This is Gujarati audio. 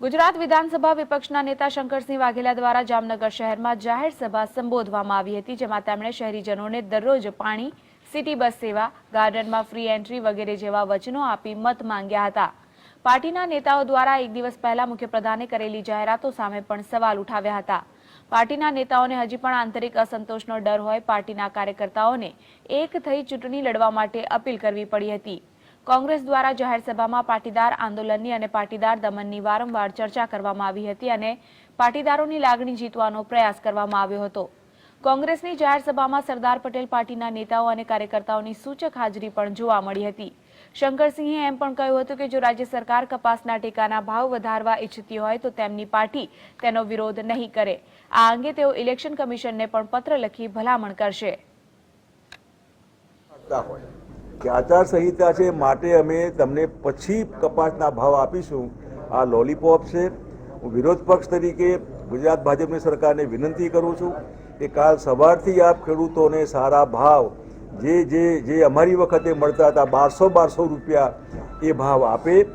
ગુજરાત વિધાનસભા વિપક્ષના નેતા શંકરસિંહ વાઘેલા દ્વારા જામનગર શહેરમાં જાહેર સભા સંબોધવામાં આવી હતી, જેમાં તેમણે શહેરીજનોને દરરોજ પાણી, સિટી બસ સેવા, ગાર્ડનમાં ફ્રી એન્ટ્રી વગેરે જેવા વચનો આપી મત માંગ્યા હતા. પાર્ટીના નેતાઓ દ્વારા એક દિવસ પહેલા મુખ્યપ્રધાને કરેલી જાહેરાતો સામે પણ સવાલ ઉઠાવ્યા હતા. પાર્ટીના નેતાઓને હજી પણ આંતરિક અસંતોષનો ડર હોય, પાર્ટીના કાર્યકર્તાઓને એક થઈ ચૂંટણી લડવા માટે અપીલ કરવી પડી હતી. કોંગ્રેસ દ્વારા જાહેર સભામાં પાટીદાર આંદોલનની અને પાટીદાર દમનની વારંવાર ચર્ચા કરવામાં આવી હતી અને પાટીદારોની લાગણી જીતવાનો પ્રયાસ કરવામાં આવ્યો હતો. કોંગ્રેસની જાહેર સભામાં સરદાર પટેલ પાર્ટીના નેતાઓ અને કાર્યકર્તાઓની સૂચક હાજરી પણ જોવા મળી હતી. શંકરસિંહે એમ પણ કહ્યું હતું કે જો રાજ્ય સરકાર કપાસના ટેકાના ભાવ વધારવા ઈચ્છતી હોય તો તેમની પાર્ટી તેનો વિરોધ નહીં કરે. આ અંગે તેઓ ઇલેક્શન કમિશનને પણ પત્ર લખી ભલામણ કરશે. કે આચારસંહિતા છે માટે અમે તમને પછી કપાસના ભાવ આપીશું. આ લોલીપોપ છે. હું વિરોધ પક્ષ તરીકે ગુજરાત ભાજપની સરકારને વિનંતી કરું છું કે કાલ સવારથી આપ ખેડૂતોને સારા ભાવ, જે જે જે અમારી વખતે મળતા હતા બારસો બારસો રૂપિયા એ ભાવ આપે.